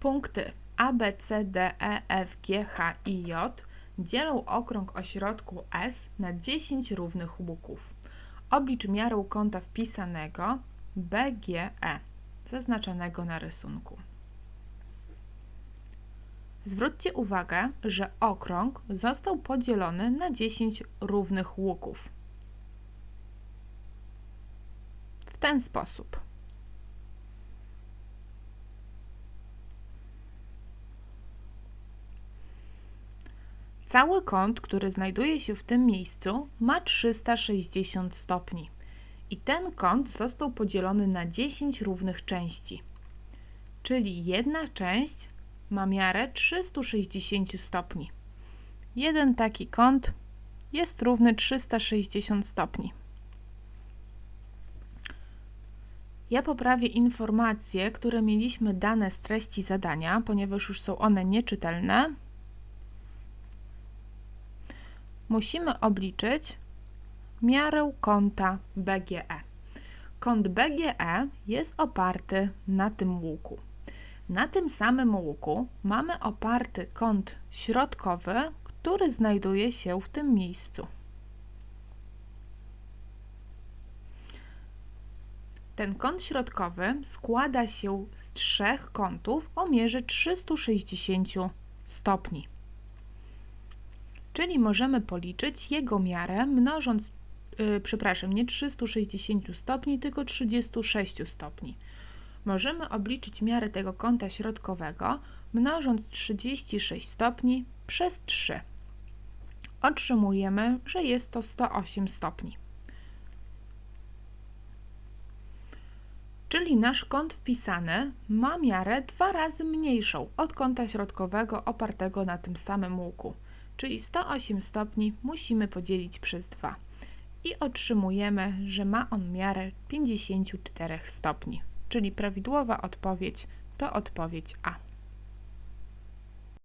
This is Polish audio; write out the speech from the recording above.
Punkty A, B, C, D, E, F, G, H i J dzielą okrąg o środku S na 10 równych łuków. Oblicz miarę kąta wpisanego BGE, zaznaczonego na rysunku. Zwróćcie uwagę, że okrąg został podzielony na 10 równych łuków. W ten sposób. Cały kąt, który znajduje się w tym miejscu, ma 360 stopni. I ten kąt został podzielony na 10 równych części. Czyli jedna część ma miarę 360 stopni. Jeden taki kąt jest równy 360 stopni. Ja poprawię informacje, które mieliśmy dane z treści zadania, ponieważ już są one nieczytelne. Musimy obliczyć miarę kąta BGE. Kąt BGE jest oparty na tym łuku. Na tym samym łuku mamy oparty kąt środkowy, który znajduje się w tym miejscu. Ten kąt środkowy składa się z trzech kątów o mierze 360 stopni. Czyli możemy policzyć jego miarę mnożąc, yy, przepraszam, nie 360 stopni, tylko 36 stopni. Możemy obliczyć miarę tego kąta środkowego mnożąc 36 stopni przez 3. Otrzymujemy, że jest to 108 stopni. Czyli nasz kąt wpisany ma miarę dwa razy mniejszą od kąta środkowego opartego na tym samym łuku. Czyli 108 stopni musimy podzielić przez 2 i otrzymujemy, że ma on miarę 54 stopni czyli prawidłowa odpowiedź to odpowiedź A.